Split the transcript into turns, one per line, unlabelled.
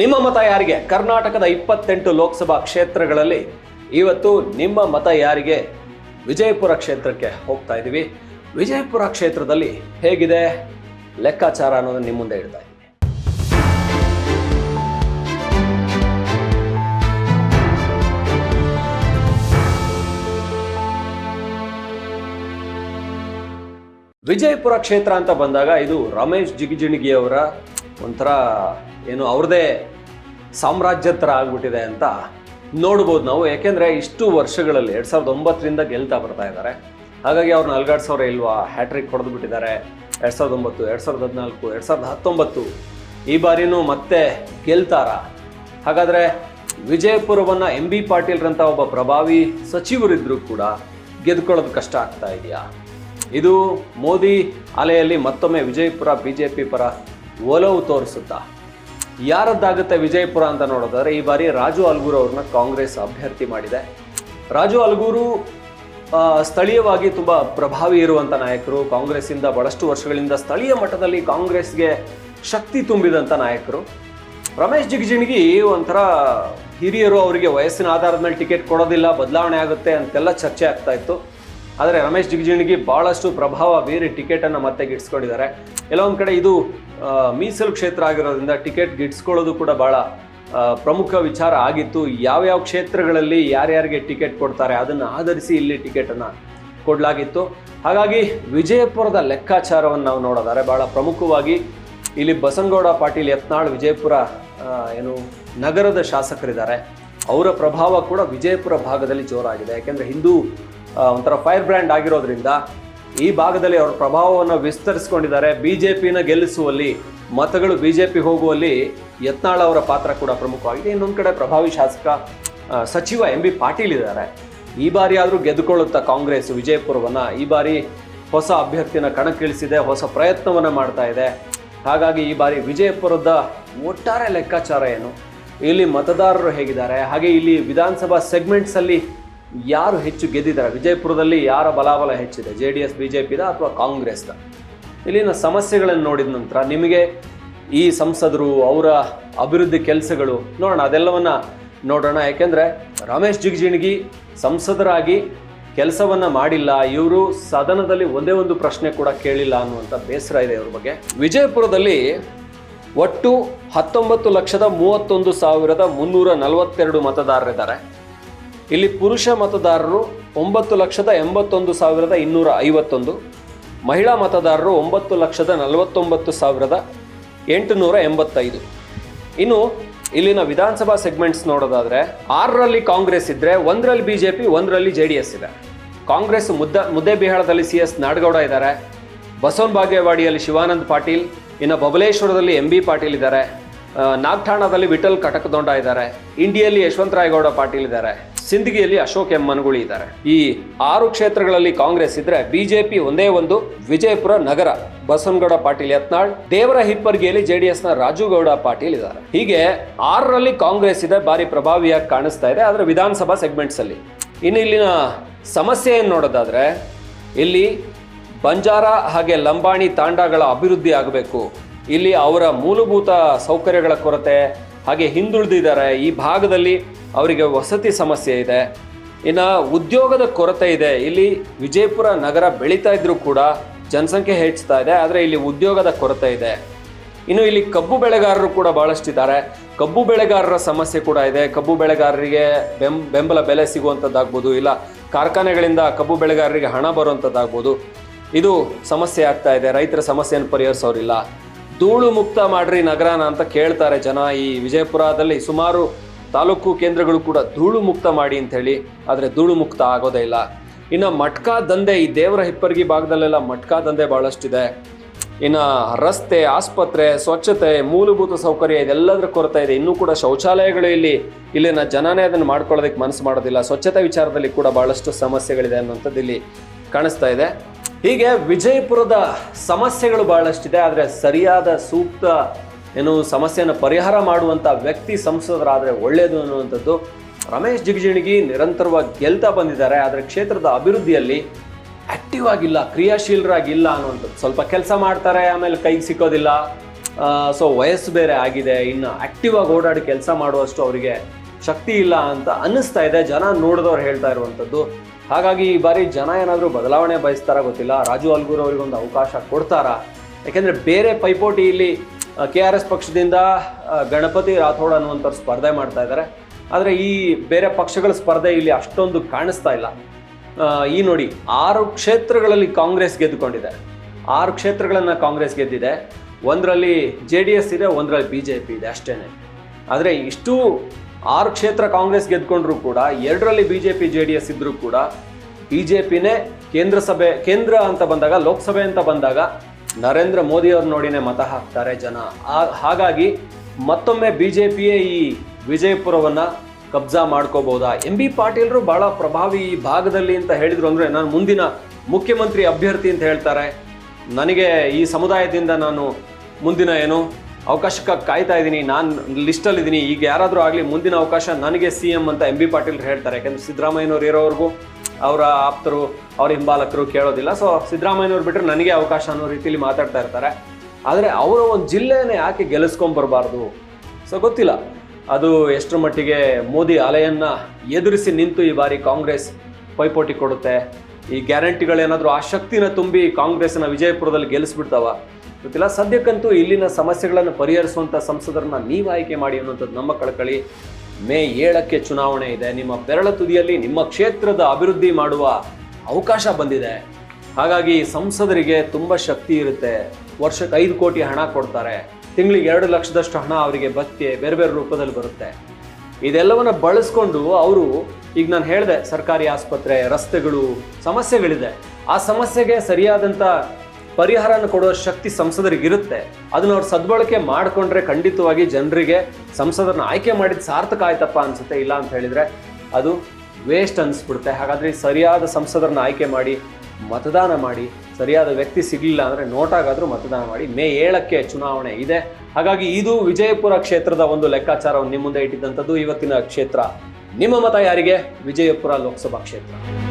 ನಿಮ್ಮ ಮತ ಯಾರಿಗೆ? ಕರ್ನಾಟಕದ ಇಪ್ಪತ್ತೆಂಟು ಲೋಕಸಭಾ ಕ್ಷೇತ್ರಗಳಲ್ಲಿ ಇವತ್ತು ನಿಮ್ಮ ಮತ ಯಾರಿಗೆ? ವಿಜಯಪುರ ಕ್ಷೇತ್ರಕ್ಕೆ ಹೋಗ್ತಾ ಇದ್ದೀವಿ. ವಿಜಯಪುರ ಕ್ಷೇತ್ರದಲ್ಲಿ ಹೇಗಿದೆ? ಲೆಕ್ಕಾಚಾರ ಅನ್ನೋದು ನಿಮ್ಮ ಮುಂದೆ ಇಡ್ತಾ ಇದ್ದೀನಿ. ವಿಜಯಪುರ ಕ್ಷೇತ್ರ ಅಂತ ಬಂದಾಗ ಇದು ರಮೇಶ್ ಜಿಗಜಿಣಗಿ ಅವರ ಒಂಥರ ಏನು ಅವ್ರದೇ ಸಾಮ್ರಾಜ್ಯ ಥರ ಆಗ್ಬಿಟ್ಟಿದೆ ಅಂತ ನೋಡ್ಬೋದು ನಾವು. ಯಾಕೆಂದರೆ ಇಷ್ಟು ವರ್ಷಗಳಲ್ಲಿ ಎರಡು ಸಾವಿರದ ಒಂಬತ್ತರಿಂದ ಗೆಲ್ತಾ ಬರ್ತಾ ಇದ್ದಾರೆ. ಹಾಗಾಗಿ ಅವ್ರನ್ನ ಅಲ್ಗಾಡ್ಸೋರೆ ಇಲ್ವಾ? ಹ್ಯಾಟ್ರಿಕ್ ಹೊಡೆದು ಬಿಟ್ಟಿದ್ದಾರೆ. ಎರಡು ಸಾವಿರದ ಒಂಬತ್ತು, ಎರಡು ಸಾವಿರದ ಹದಿನಾಲ್ಕು, ಎರಡು ಸಾವಿರದ ಹತ್ತೊಂಬತ್ತು ಈ ಬಾರಿನೂ ಮತ್ತೆ ಗೆಲ್ತಾರ? ಹಾಗಾದರೆ ವಿಜಯಪುರವನ್ನು ಎಂ ಬಿ ಪಾಟೀಲ್ರಂಥ ಒಬ್ಬ ಪ್ರಭಾವಿ ಸಚಿವರಿದ್ದರೂ ಕೂಡ ಗೆದ್ಕೊಳ್ಳೋದು ಕಷ್ಟ ಆಗ್ತಾ ಇದೆಯಾ? ಇದು ಮೋದಿ ಅಲೆಯಲ್ಲಿ ಮತ್ತೊಮ್ಮೆ ವಿಜಯಪುರ ಬಿ ಜೆ ಪಿ ಪರ ಒಲವು ತೋರಿಸುತ್ತಾ? ಯಾರದ್ದಾಗುತ್ತೆ ವಿಜಯಪುರ ಅಂತ ನೋಡೋದಾದ್ರೆ, ಈ ಬಾರಿ ರಾಜು ಅಲ್ಗೂರು ಅವ್ರನ್ನ ಕಾಂಗ್ರೆಸ್ ಅಭ್ಯರ್ಥಿ ಮಾಡಿದೆ. ರಾಜು ಅಲ್ಗೂರು ಸ್ಥಳೀಯವಾಗಿ ತುಂಬ ಪ್ರಭಾವಿ ಇರುವಂತ ನಾಯಕರು, ಕಾಂಗ್ರೆಸ್ಸಿಂದ ಬಹಳಷ್ಟು ವರ್ಷಗಳಿಂದ ಸ್ಥಳೀಯ ಮಟ್ಟದಲ್ಲಿ ಕಾಂಗ್ರೆಸ್ಗೆ ಶಕ್ತಿ ತುಂಬಿದಂತ ನಾಯಕರು. ರಮೇಶ್ ಜಿಗಜಿಣಗಿ ಒಂಥರ ಹಿರಿಯರು ಅವರಿಗೆ ವಯಸ್ಸಿನ ಆಧಾರದ ಮೇಲೆ ಟಿಕೆಟ್ ಕೊಡೋದಿಲ್ಲ, ಬದಲಾವಣೆ ಆಗುತ್ತೆ ಅಂತೆಲ್ಲ ಚರ್ಚೆ ಆಗ್ತಾ ಇತ್ತು. ಆದರೆ ರಮೇಶ್ ಜಿಗಜಿಣಗಿ ಬಹಳಷ್ಟು ಪ್ರಭಾವ ಬೀರಿ ಟಿಕೆಟನ್ನು ಮತ್ತೆ ಗಿಟ್ಸ್ಕೊಂಡಿದ್ದಾರೆ ಕೆಲವೊಂದು ಕಡೆ ಇದು ಮೀಸಲು ಕ್ಷೇತ್ರ ಆಗಿರೋದ್ರಿಂದ ಟಿಕೆಟ್ ಗಿಟ್ಸ್ಕೊಳ್ಳೋದು ಕೂಡ ಬಹಳ ಪ್ರಮುಖ ವಿಚಾರ ಆಗಿತ್ತು. ಯಾವ್ಯಾವ ಕ್ಷೇತ್ರಗಳಲ್ಲಿ ಯಾರ್ಯಾರಿಗೆ ಟಿಕೆಟ್ ಕೊಡ್ತಾರೆ ಅದನ್ನು ಆಧರಿಸಿ ಇಲ್ಲಿ ಟಿಕೆಟನ್ನು ಕೊಡಲಾಗಿತ್ತು. ಹಾಗಾಗಿ ವಿಜಯಪುರದ ಲೆಕ್ಕಾಚಾರವನ್ನು ನಾವು ನೋಡೋದಾದ್ರೆ ಬಹಳ ಪ್ರಮುಖವಾಗಿ ಇಲ್ಲಿ ಬಸನಗೌಡ ಪಾಟೀಲ್ ಯತ್ನಾಳ್ ವಿಜಯಪುರ ಏನು, ನಗರದ ಶಾಸಕರಿದ್ದಾರೆ. ಅವರ ಪ್ರಭಾವ ಕೂಡ ವಿಜಯಪುರ ಭಾಗದಲ್ಲಿ ಜೋರಾಗಿದೆ. ಯಾಕೆಂದರೆ ಹಿಂದೂ ಒಂಥರ ಫೈರ್ ಬ್ರ್ಯಾಂಡ್ ಆಗಿರೋದ್ರಿಂದ ಈ ಭಾಗದಲ್ಲಿ ಅವರ ಪ್ರಭಾವವನ್ನು ವಿಸ್ತರಿಸ್ಕೊಂಡಿದ್ದಾರೆ. ಬಿ ಜೆ ಪಿನ ಗೆಲ್ಲಿಸುವಲ್ಲಿ, ಮತಗಳು ಬಿ ಜೆ ಪಿ ಹೋಗುವಲ್ಲಿ ಯತ್ನಾಳ್ ಅವರ ಪಾತ್ರ ಕೂಡ ಪ್ರಮುಖವಾಗಿದೆ. ಇನ್ನೊಂದು ಕಡೆ ಪ್ರಭಾವಿ ಶಾಸಕ ಸಚಿವ ಎಂ ಬಿ ಪಾಟೀಲ್ ಇದ್ದಾರೆ. ಈ ಬಾರಿ ಆದರೂ ಗೆದ್ದುಕೊಳ್ಳುತ್ತಾ ಕಾಂಗ್ರೆಸ್ ವಿಜಯಪುರವನ್ನು, ಈ ಬಾರಿ ಹೊಸ ಅಭ್ಯರ್ಥಿನ ಕಣಕ್ಕಿಳಿಸಿದೆ, ಹೊಸ ಪ್ರಯತ್ನವನ್ನು ಮಾಡ್ತಾ ಇದೆ. ಹಾಗಾಗಿ ಈ ಬಾರಿ ವಿಜಯಪುರದ ಒಟ್ಟಾರೆ ಲೆಕ್ಕಾಚಾರ ಏನು? ಇಲ್ಲಿ ಮತದಾರರು ಹೇಗಿದ್ದಾರೆ? ಹಾಗೆ ಇಲ್ಲಿ ವಿಧಾನಸಭಾ ಸೆಗ್ಮೆಂಟ್ಸ್ ಅಲ್ಲಿ ಯಾರು ಹೆಚ್ಚು ಗೆದ್ದಿದ್ದಾರೆ? ವಿಜಯಪುರದಲ್ಲಿ ಯಾರ ಬಲಾಬಲ ಹೆಚ್ಚಿದೆ? ಜೆ ಡಿ ಎಸ್ ಬಿಜೆಪಿದ ಅಥವಾ ಕಾಂಗ್ರೆಸ್ದ? ಇಲ್ಲಿನ ಸಮಸ್ಯೆಗಳನ್ನು ನೋಡಿದ ನಂತರ ನಿಮಗೆ ಈ ಸಂಸದರು, ಅವರ ಅಭಿವೃದ್ಧಿ ಕೆಲಸಗಳು ನೋಡೋಣ. ಅದೆಲ್ಲವನ್ನು ನೋಡೋಣ. ಯಾಕೆಂದರೆ ರಮೇಶ್ ಜಿಗಜಿಣಗಿ ಸಂಸದರಾಗಿ ಕೆಲಸವನ್ನು ಮಾಡಿಲ್ಲ. ಇವರು ಸದನದಲ್ಲಿ ಒಂದೇ ಒಂದು ಪ್ರಶ್ನೆ ಕೂಡ ಕೇಳಿಲ್ಲ ಅನ್ನುವಂಥ ಬೇಸರ ಇದೆ ಇವ್ರ ಬಗ್ಗೆ. ವಿಜಯಪುರದಲ್ಲಿ ಒಟ್ಟು ಹತ್ತೊಂಬತ್ತು ಲಕ್ಷದ ಮೂವತ್ತೊಂದು ಸಾವಿರದ ಮುನ್ನೂರ ನಲವತ್ತೆರಡು ಮತದಾರರಿದ್ದಾರೆ. ಇಲ್ಲಿ ಪುರುಷ ಮತದಾರರು ಒಂಬತ್ತು ಲಕ್ಷದ ಎಂಬತ್ತೊಂದು ಸಾವಿರದ ಇನ್ನೂರ ಐವತ್ತೊಂದು, ಮಹಿಳಾ ಮತದಾರರು ಒಂಬತ್ತು ಲಕ್ಷದ ನಲವತ್ತೊಂಬತ್ತು ಸಾವಿರದ ಎಂಟುನೂರ ಎಂಬತ್ತೈದು. ಇನ್ನು ಇಲ್ಲಿನ ವಿಧಾನಸಭಾ ಸೆಗ್ಮೆಂಟ್ಸ್ ನೋಡೋದಾದ್ರೆ, ಆರರಲ್ಲಿ ಕಾಂಗ್ರೆಸ್ ಇದ್ರೆ ಒಂದರಲ್ಲಿ ಬಿ ಜೆ ಪಿ ಒಂದರಲ್ಲಿ ಜೆ ಡಿ ಎಸ್ ಇದೆ. ಕಾಂಗ್ರೆಸ್ ಮುದ್ದ ಮುದ್ದೇಬಿಹಾಳದಲ್ಲಿ ಸಿ ಎಸ್ ನಾಡಗೌಡ ಇದ್ದಾರೆ. ಬಸವನ ಬಾಗೇವಾಡಿಯಲ್ಲಿ ಶಿವಾನಂದ್ ಪಾಟೀಲ್, ಇನ್ನು ಬಬಲೇಶ್ವರದಲ್ಲಿ ಎಂ ಬಿ ಪಾಟೀಲ್ ಇದ್ದಾರೆ. ನಾಗ್ಠಾಣದಲ್ಲಿ ವಿಠಲ್ ಕಟಕದೊಂಡ ಇದ್ದಾರೆ. ಇಂಡಿಯಲ್ಲಿ ಯಶವಂತರಾಯಗೌಡ ಪಾಟೀಲ್ ಇದ್ದಾರೆ. ಸಿಂದಗಿಯಲ್ಲಿ ಅಶೋಕ್ ಎಂ ಇದ್ದಾರೆ. ಈ ಆರು ಕ್ಷೇತ್ರಗಳಲ್ಲಿ ಕಾಂಗ್ರೆಸ್ ಇದ್ರೆ ಬಿಜೆಪಿ ಒಂದೇ ಒಂದು, ವಿಜಯಪುರ ನಗರ, ಬಸವನಗೌಡ ಪಾಟೀಲ್ ಯತ್ನಾಳ್, ದೇವರ ಹಿಪ್ಪರ್ಗಿಯಲ್ಲಿ ಜೆಡಿಎಸ್ನ ರಾಜುಗೌಡ ಪಾಟೀಲ್ ಇದ್ದಾರೆ. ಹೀಗೆ ಆರರಲ್ಲಿ ಕಾಂಗ್ರೆಸ್ ಇದೆ ಬಾರಿ ಪ್ರಭಾವಿಯಾಗಿ ಕಾಣಿಸ್ತಾ ಇದೆ, ಆದ್ರೆ ವಿಧಾನಸಭಾ ಸೆಗ್ಮೆಂಟ್ಸ್ ಅಲ್ಲಿ ಇನ್ನು ಇಲ್ಲಿನ ಸಮಸ್ಯೆ ಏನು ನೋಡೋದಾದ್ರೆ, ಇಲ್ಲಿ ಬಂಜಾರ ಹಾಗೆ ಲಂಬಾಣಿ ತಾಂಡಗಳ ಅಭಿವೃದ್ಧಿ ಆಗಬೇಕು. ಇಲ್ಲಿ ಅವರ ಮೂಲಭೂತ ಸೌಕರ್ಯಗಳ ಕೊರತೆ, ಹಾಗೆ ಹಿಂದುಳಿದಿದ್ದಾರೆ. ಈ ಭಾಗದಲ್ಲಿ ಅವರಿಗೆ ವಸತಿ ಸಮಸ್ಯೆ ಇದೆ. ಇನ್ನು ಉದ್ಯೋಗದ ಕೊರತೆ ಇದೆ. ಇಲ್ಲಿ ವಿಜಯಪುರ ನಗರ ಬೆಳೀತಾ ಇದ್ರೂ ಕೂಡ ಜನಸಂಖ್ಯೆ ಹೆಚ್ಚುತ್ತಾ ಇದೆ, ಆದರೆ ಇಲ್ಲಿ ಉದ್ಯೋಗದ ಕೊರತೆ ಇದೆ. ಇನ್ನು ಇಲ್ಲಿ ಕಬ್ಬು ಬೆಳೆಗಾರರು ಕೂಡ ಬಹಳಷ್ಟಿದ್ದಾರೆ ಕಬ್ಬು ಬೆಳೆಗಾರರ ಸಮಸ್ಯೆ ಕೂಡ ಇದೆ. ಕಬ್ಬು ಬೆಳೆಗಾರರಿಗೆ ಬೆಂ, ಬೆಂಬಲ ಬೆಲೆ ಸಿಗುವಂಥದ್ದಾಗ್ಬೋದು ಇಲ್ಲ ಕಾರ್ಖಾನೆಗಳಿಂದ ಕಬ್ಬು ಬೆಳೆಗಾರರಿಗೆ ಹಣ ಬರುವಂಥದ್ದಾಗ್ಬೋದು ಇದು ಸಮಸ್ಯೆ ಆಗ್ತಾ ಇದೆ. ರೈತರ ಸಮಸ್ಯೆಯನ್ನು ಪರಿಹರಿಸೋರಿಲ್ಲ. ಧೂಳು ಮುಕ್ತ ಮಾಡ್ರಿ ನಗರನ ಅಂತ ಕೇಳ್ತಾರೆ ಜನ ಈ ವಿಜಯಪುರದಲ್ಲಿ ಸುಮಾರು ತಾಲೂಕು ಕೇಂದ್ರಗಳು ಕೂಡ ಧೂಳು ಮುಕ್ತ ಮಾಡಿ ಅಂತ ಹೇಳಿ, ಆದರೆ ಧೂಳು ಮುಕ್ತ ಆಗೋದೇ ಇಲ್ಲ. ಇನ್ನು ಮಟ್ಕಾ ದಂಧೆ ಈ ದೇವರ ಹಿಪ್ಪರ್ಗಿ ಭಾಗದಲ್ಲೆಲ್ಲ ಮಟ್ಕಾ ದಂಧೆ ಬಹಳಷ್ಟಿದೆ. ಇನ್ನು ರಸ್ತೆ, ಆಸ್ಪತ್ರೆ, ಸ್ವಚ್ಛತೆ, ಮೂಲಭೂತ ಸೌಕರ್ಯ ಇದೆಲ್ಲದರ ಕೊರತೆ ಇದೆ. ಇನ್ನೂ ಕೂಡ ಶೌಚಾಲಯಗಳು ಇಲ್ಲಿ, ಇಲ್ಲಿನ ಜನನೇ ಅದನ್ನು ಮಾಡ್ಕೊಳ್ಳೋದಕ್ಕೆ ಮನಸ್ಸು ಮಾಡೋದಿಲ್ಲ. ಸ್ವಚ್ಛತೆ ವಿಚಾರದಲ್ಲಿ ಕೂಡ ಬಹಳಷ್ಟು ಸಮಸ್ಯೆಗಳಿದೆ ಅನ್ನೋಂಥದ್ದು ಇಲ್ಲಿ ಕಾಣಿಸ್ತಾ ಇದೆ. ಹೀಗೆ ವಿಜಯಪುರದ ಸಮಸ್ಯೆಗಳು ಬಹಳಷ್ಟಿದೆ, ಆದರೆ ಸರಿಯಾದ ಸೂಕ್ತ ಏನು ಸಮಸ್ಯೆಯನ್ನು ಪರಿಹಾರ ಮಾಡುವಂಥ ವ್ಯಕ್ತಿ ಸಂಸದರಾದರೆ ಒಳ್ಳೆಯದು ಅನ್ನುವಂಥದ್ದು ರಮೇಶ್ ಜಿಗಜಿಣಗಿ ನಿರಂತರವಾಗಿ ಗೆಲ್ತಾ ಬಂದಿದ್ದಾರೆ. ಆದರೆ ಕ್ಷೇತ್ರದ ಅಭಿವೃದ್ಧಿಯಲ್ಲಿ ಆಕ್ಟಿವ್ ಆಗಿಲ್ಲ, ಕ್ರಿಯಾಶೀಲರಾಗಿಲ್ಲ ಅನ್ನುವಂಥದ್ದು. ಸ್ವಲ್ಪ ಕೆಲಸ ಮಾಡ್ತಾರೆ, ಆಮೇಲೆ ಕೈಗೆ ಸಿಕ್ಕೋದಿಲ್ಲ. ಸೊ ವಯಸ್ಸು ಬೇರೆ ಆಗಿದೆ. ಇನ್ನು ಆಕ್ಟಿವ್ ಆಗಿ ಓಡಾಡಿ ಕೆಲಸ ಮಾಡುವಷ್ಟು ಅವರಿಗೆ ಶಕ್ತಿ ಇಲ್ಲ ಅಂತ ಅನ್ನಿಸ್ತಾ ಇದೆ. ಜನ ನೋಡಿದವ್ರು ಹೇಳ್ತಾ ಇರುವಂಥದ್ದು. ಹಾಗಾಗಿ ಈ ಬಾರಿ ಜನ ಏನಾದರೂ ಬದಲಾವಣೆ ಬಯಸ್ತಾರ ಗೊತ್ತಿಲ್ಲ. ರಾಜು ಅಲ್ಗೂರ್ ಅವರಿಗೆ ಒಂದು ಅವಕಾಶ ಕೊಡ್ತಾರಾ? ಯಾಕೆಂದರೆ ಬೇರೆ ಪೈಪೋಟಿ ಇಲ್ಲಿ ಕೆ ಆರ್ ಎಸ್ ಪಕ್ಷದಿಂದ ಗಣಪತಿ ರಾಥೋಡ್ ಅನ್ನುವಂಥವ್ರು ಸ್ಪರ್ಧೆ ಮಾಡ್ತಾ ಇದ್ದಾರೆ. ಆದರೆ ಈ ಬೇರೆ ಪಕ್ಷಗಳ ಸ್ಪರ್ಧೆ ಇಲ್ಲಿ ಅಷ್ಟೊಂದು ಕಾಣಿಸ್ತಾ ಇಲ್ಲ. ಈ ನೋಡಿ, ಆರು ಕ್ಷೇತ್ರಗಳಲ್ಲಿ ಕಾಂಗ್ರೆಸ್ ಗೆದ್ದುಕೊಂಡಿದೆ. ಆರು ಕ್ಷೇತ್ರಗಳನ್ನು ಕಾಂಗ್ರೆಸ್ ಗೆದ್ದಿದೆ. ಒಂದರಲ್ಲಿ ಜೆ ಡಿ ಎಸ್ ಇದೆ, ಒಂದರಲ್ಲಿ ಬಿ ಜೆ ಪಿ ಇದೆ ಅಷ್ಟೇ ಆದರೆ ಇಷ್ಟು ಆರು ಕ್ಷೇತ್ರ ಕಾಂಗ್ರೆಸ್ ಗೆದ್ಕೊಂಡ್ರೂ ಕೂಡ, ಎರಡರಲ್ಲಿ B J P, J D S ಇದ್ದರೂ ಕೂಡ, ಬಿ ಜೆ ಪಿನೇ ಕೇಂದ್ರ ಸಭೆ, ಕೇಂದ್ರ ಅಂತ ಬಂದಾಗ, ಲೋಕಸಭೆ ಅಂತ ಬಂದಾಗ ನರೇಂದ್ರ ಮೋದಿ ಅವ್ರ ನೋಡಿನೇ ಮತ ಹಾಕ್ತಾರೆ ಜನ. ಹಾಗಾಗಿ ಮತ್ತೊಮ್ಮೆ ಬಿ ಜೆ ಪಿಯೇ ಈ ವಿಜಯಪುರವನ್ನ ಕಬ್ಜಾ ಮಾಡ್ಕೋಬಹುದಾ? ಎಂ ಬಿ ಪಾಟೀಲ್ರು ಬಹಳ ಪ್ರಭಾವಿ ಈ ಭಾಗದಲ್ಲಿ ಅಂತ ಹೇಳಿದ್ರು ಅಂದ್ರೆ ನಾನು ಮುಂದಿನ ಮುಖ್ಯಮಂತ್ರಿ ಅಭ್ಯರ್ಥಿ ಅಂತ ಹೇಳ್ತಾರೆ. ನನಗೆ ಈ ಸಮುದಾಯದಿಂದ ನಾನು ಮುಂದಿನ ಏನು ಅವಕಾಶಕ್ಕೆ ಕಾಯ್ತಾ ಇದ್ದೀನಿ. ನಾನು ಲಿಸ್ಟಲ್ಲಿದ್ದೀನಿ ಈಗ ಯಾರಾದರೂ ಆಗಲಿ ಮುಂದಿನ ಅವಕಾಶ ನನಗೆ ಸಿ ಎಂ ಅಂತ ಎಂ ಬಿ ಪಾಟೀಲ್ ಹೇಳ್ತಾರೆ. ಯಾಕೆಂದ್ರೆ ಸಿದ್ದರಾಮಯ್ಯನವ್ರು ಇರೋವರೆಗೂ ಅವರ ಆಪ್ತರು, ಅವ್ರ ಹಿಂಬಾಲಕರು ಕೇಳೋದಿಲ್ಲ. ಸೊ ಸಿದ್ದರಾಮಯ್ಯನವ್ರು ಬಿಟ್ಟರೆ ನನಗೆ ಅವಕಾಶ ಅನ್ನೋ ರೀತಿಯಲ್ಲಿ ಮಾತಾಡ್ತಾ ಇರ್ತಾರೆ. ಆದರೆ ಅವರ ಒಂದು ಜಿಲ್ಲೆನೇ ಯಾಕೆ ಗೆಲ್ಲಿಸ್ಕೊಂಬರಬಾರ್ದು ಸೊ ಗೊತ್ತಿಲ್ಲ. ಅದು ಎಷ್ಟರ ಮಟ್ಟಿಗೆ ಮೋದಿ ಅಲೆಯನ್ನು ಎದುರಿಸಿ ನಿಂತು ಈ ಬಾರಿ ಕಾಂಗ್ರೆಸ್ ಪೈಪೋಟಿ ಕೊಡುತ್ತೆ. ಈ ಗ್ಯಾರಂಟಿಗಳೇನಾದರೂ ಆ ಶಕ್ತಿನ ತುಂಬಿ ಕಾಂಗ್ರೆಸ್ನ ವಿಜಯಪುರದಲ್ಲಿ ಗೆಲ್ಲಿಸ್ಬಿಡ್ತಾವ? ಗೊತ್ತಿಲ್ಲ. ಸದ್ಯಕ್ಕಂತೂ ಇಲ್ಲಿನ ಸಮಸ್ಯೆಗಳನ್ನು ಪರಿಹರಿಸುವಂಥ ಸಂಸದರನ್ನ ನೀವು ಆಯ್ಕೆ ಮಾಡಿ ಅನ್ನುವಂಥದ್ದು ನಮ್ಮ ಕಳಕಳಿ. ಮೇ ಏಳಕ್ಕೆ ಚುನಾವಣೆ ಇದೆ. ನಿಮ್ಮ ಬೆರಳ ತುದಿಯಲ್ಲಿ ನಿಮ್ಮ ಕ್ಷೇತ್ರದ ಅಭಿವೃದ್ಧಿ ಮಾಡುವ ಅವಕಾಶ ಬಂದಿದೆ. ಹಾಗಾಗಿ ಸಂಸದರಿಗೆ ತುಂಬ ಶಕ್ತಿ ಇರುತ್ತೆ. ವರ್ಷಕ್ಕೆ ಐದು ಕೋಟಿ ಹಣ ಕೊಡ್ತಾರೆ. ತಿಂಗಳಿಗೆ ಎರಡು ಲಕ್ಷದಷ್ಟು ಹಣ ಅವರಿಗೆ ಭತ್ಯೆ ಬೇರೆ ಬೇರೆ ರೂಪದಲ್ಲಿ ಬರುತ್ತೆ. ಇದೆಲ್ಲವನ್ನು ಬಳಸ್ಕೊಂಡು ಅವರು, ಈಗ ನಾನು ಹೇಳಿದೆ, ಸರ್ಕಾರಿ ಆಸ್ಪತ್ರೆ, ರಸ್ತೆಗಳು, ಸಮಸ್ಯೆಗಳಿದೆ. ಆ ಸಮಸ್ಯೆಗೆ ಸರಿಯಾದಂಥ ಪರಿಹಾರನ ಕೊಡುವ ಶಕ್ತಿ ಸಂಸದರಿಗೆ ಇರುತ್ತೆ ಅದನ್ನ ಅವ್ರು ಸದ್ಬಳಕೆ ಮಾಡಿಕೊಂಡ್ರೆ ಖಂಡಿತವಾಗಿ ಜನರಿಗೆ ಸಂಸದರನ್ನ ಆಯ್ಕೆ ಮಾಡಿದ ಸಾರ್ಥಕ ಆಯ್ತಪ್ಪ ಅನ್ಸುತ್ತೆ, ಇಲ್ಲ ಅಂತ ಹೇಳಿದ್ರೆ ಅದು ವೇಸ್ಟ್ ಅನ್ಸ್ಬಿಡುತ್ತೆ. ಹಾಗಾದ್ರೆ ಸರಿಯಾದ ಸಂಸದರನ್ನ ಆಯ್ಕೆ ಮಾಡಿ, ಮತದಾನ ಮಾಡಿ, ಸರಿಯಾದ ವ್ಯಕ್ತಿ ಸಿಗಲಿಲ್ಲ ಅಂದರೆ ನೋಟಾಗಾದರೂ ಮತದಾನ ಮಾಡಿ, ಮೇ ಏಳಕ್ಕೆ ಚುನಾವಣೆ ಇದೆ. ಹಾಗಾಗಿ ಇದು ವಿಜಯಪುರ ಕ್ಷೇತ್ರದ ಒಂದು ಲೆಕ್ಕಾಚಾರವನ್ನು ನಿಮ್ಮ ಮುಂದೆ ಇಟ್ಟಿದ್ದಂಥದ್ದು ಇವತ್ತಿನ ಕ್ಷೇತ್ರ. ನಿಮ್ಮ ಮತ ಯಾರಿಗೆ? ವಿಜಯಪುರ ಲೋಕಸಭಾ ಕ್ಷೇತ್ರ.